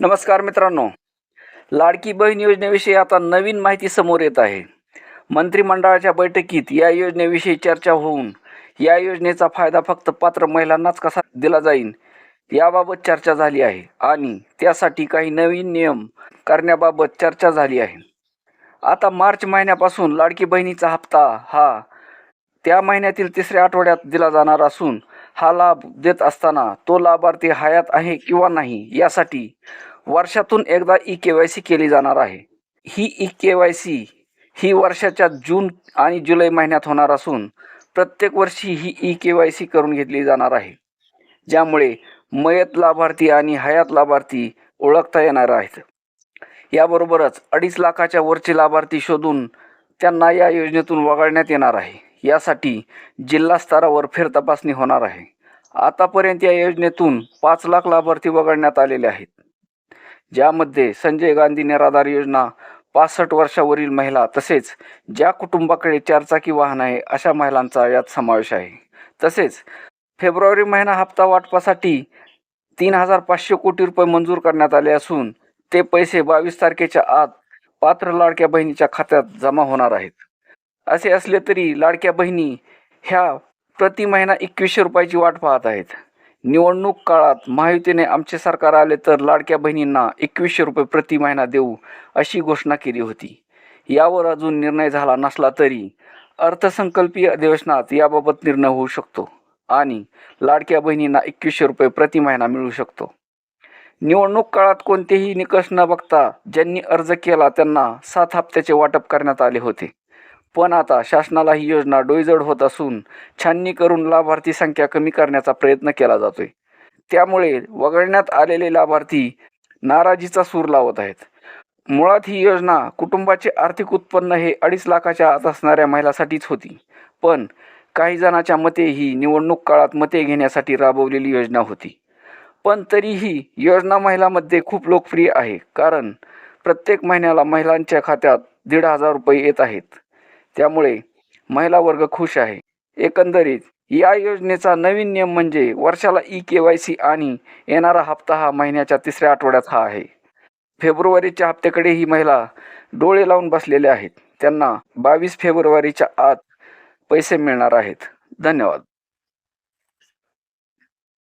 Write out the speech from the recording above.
नमस्कार मित्रांनो. लाडकी बहीण योजनेविषयी आता नवीन माहिती समोर येत आहे. मंत्रिमंडळाच्या बैठकीत या योजनेविषयी चर्चा होऊन या योजनेचा फायदा फक्त पात्र महिलांनाच कसा दिला जाईल याबाबत चर्चा झाली आहे आणि त्यासाठी काही नवीन नियम करण्याबाबत चर्चा झाली आहे. आता मार्च महिन्यापासून लाडकी बहिणीचा हप्ता हा त्या महिन्यातील तिसऱ्या आठवड्यात दिला जाणार असून हा लाभ देत असताना तो लाभार्थी हयात आहे किंवा नाही यासाठी वर्षातून एकदा ई के वाय सी केली जाणार आहे. ही ई के वाय सी ही वर्षाच्या जून आणि जुलै महिन्यात होणार असून प्रत्येक वर्षी ही ई के वाय सी करून घेतली जाणार आहे. ज्यामुळे मयत लाभार्थी आणि हयात लाभार्थी ओळखता येणार आहेत. याबरोबरच अडीच लाखाच्या वरचे लाभार्थी शोधून त्यांना या योजनेतून वगळण्यात येणार आहे. यासाठी जिल्हा स्तरावर फेरतपासणी होणार आहे. आतापर्यंत या योजनेतून पाच लाख लाभार्थी वगळण्यात आलेले आहेत. ज्यामध्ये संजय गांधी निराधार योजना पासष्ट वर्षावरील महिला तसेच ज्या कुटुंबाकडे चारचाकी वाहन आहे अशा महिलांचा यात समावेश आहे. तसेच फेब्रुवारी महिना हप्ता वाटपासाठी तीन हजार पाचशे कोटी रुपये मंजूर करण्यात आले असून ते पैसे बावीस तारखेच्या आत पात्र लाडक्या बहिणीच्या खात्यात जमा होणार आहेत. असे असले तरी लाडक्या बहिणी ह्या प्रति महिना एकवीसशे रुपयाची वाट पाहत आहेत. निवडणूक काळात महायुतीने आमचे सरकार आले तर लाडक्या बहिणींना एकवीसशे रुपये प्रति महिना देऊ अशी घोषणा केली होती. यावर अजून निर्णय झाला नसला तरी अर्थसंकल्पीय अधिवेशनात याबाबत निर्णय होऊ शकतो आणि लाडक्या बहिणींना एकवीसशे रुपये प्रति महिना मिळू शकतो. निवडणूक काळात कोणतेही निकष न बघता ज्यांनी अर्ज केला त्यांना सात हप्त्याचे वाटप करण्यात आले होते. पण आता शासनाला ही योजना डोईजड होत असून छाननी करून लाभार्थी संख्या कमी करण्याचा प्रयत्न केला जातोय. त्यामुळे वगळण्यात आलेले लाभार्थी नाराजीचा सूर लावत आहेत. मुळात ही योजना कुटुंबाचे आर्थिक उत्पन्न हे अडीच लाखाच्या आत असणाऱ्या महिलासाठीच होती. पण काही जणांच्या मते ही निवडणूक काळात मते घेण्यासाठी राबवलेली योजना होती. पण तरीही योजना महिलामध्ये खूप लोकप्रिय आहे कारण प्रत्येक महिन्याला महिलांच्या खात्यात दीड हजार रुपये येत आहेत. त्यामुळे महिला वर्ग खुश आहे. एकंदरीत या योजनेचा नवीन नियम म्हणजे वर्षाला ई के वाय सी आणि येणारा हप्ता हा महिन्याच्या तिसऱ्या आठवड्यात हा आहे. फेब्रुवारीच्या हप्त्याकडे ही महिला डोळे लावून बसलेल्या आहेत. त्यांना बावीस फेब्रुवारीच्या आत पैसे मिळणार आहेत. धन्यवाद.